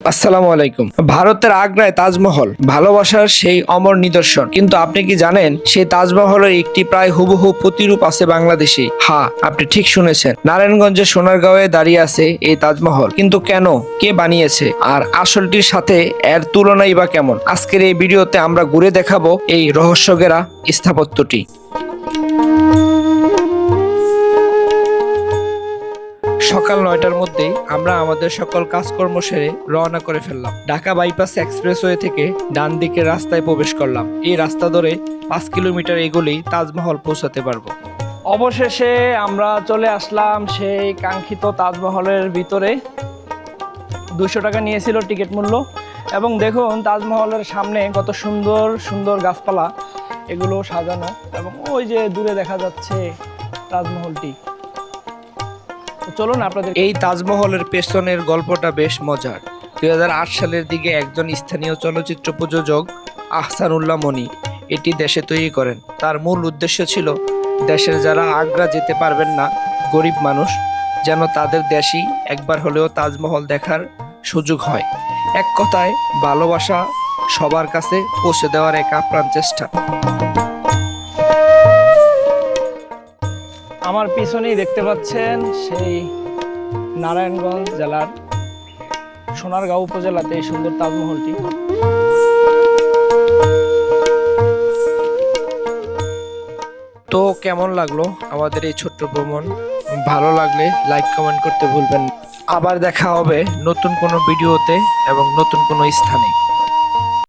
আসসালামু আলাইকুম। ভারতের আগ্রায় তাজমহল, ভালোবাসার সেই অমর নিদর্শন। কিন্তু আপনি কি জানেন, সেই তাজমহলের একটি প্রায় হুবহু প্রতিরূপ আছে বাংলাদেশে? হ্যাঁ আপনি ঠিক শুনেছেন। নারায়ণগঞ্জের সোনারগাঁওয়ে দাঁড়িয়ে আছে এই তাজমহল। কিন্তু কেন? কে বানিয়েছে? আর আসলটির সাথে এর তুলনাই বা কেমন? আজকের এই ভিডিওতে আমরা ঘুরে দেখাবো এই রহস্যগেরা স্থাপত্যটি। সকাল নয়টার মধ্যেই আমরা আমাদের সকল কাজকর্ম সেরে রওনা করে ফেললাম। ঢাকা বাইপাস এক্সপ্রেসওয়ে থেকে ডান দিকের রাস্তায় প্রবেশ করলাম। এই রাস্তা ধরে পাঁচ কিলোমিটার এগোলেই তাজমহল পৌঁছাতে পারব। অবশেষে আমরা চলে আসলাম সেই কাঙ্ক্ষিত তাজমহলের ভিতরে। দুশো টাকা নিয়েছিল টিকিট মূল্য। এবং দেখুন, তাজমহলের সামনে কত সুন্দর সুন্দর গাছপালা। এগুলো সাজানো এবং ওই যে দূরে দেখা যাচ্ছে তাজমহলটি। চলুন আপনাদের এই তাজমহলের পেছনের গল্পটা বেশ মজার। দুই হাজার আট সালের দিকে একজন স্থানীয় চলচ্চিত্র প্রযোজক আহসানুল্লাহ মনি এটি দেশে তৈরি করেন। তার মূল উদ্দেশ্য ছিল, দেশের যারা আগ্রা যেতে পারবেন না, গরিব মানুষ, যেন তাদের দেশই একবার হলেও তাজমহল দেখার সুযোগ হয়। এক কথায়, ভালোবাসা সবার কাছে পৌঁছে দেওয়ার এক আপ্রাণ চেষ্টা। আমার পিছনেই দেখতে পাচ্ছেন সেই নারায়ণগঞ্জ জেলার সোনারগাঁও উপজেলাতে এই সুন্দর তাজমহলটি। তো কেমন লাগল আমাদের এই ছোট্ট ভ্রমণ? ভালো লাগলে লাইক কমেন্ট করতে ভুলবেন আবার দেখা হবে নতুন কোনো ভিডিওতে এবং নতুন কোনো স্থানে।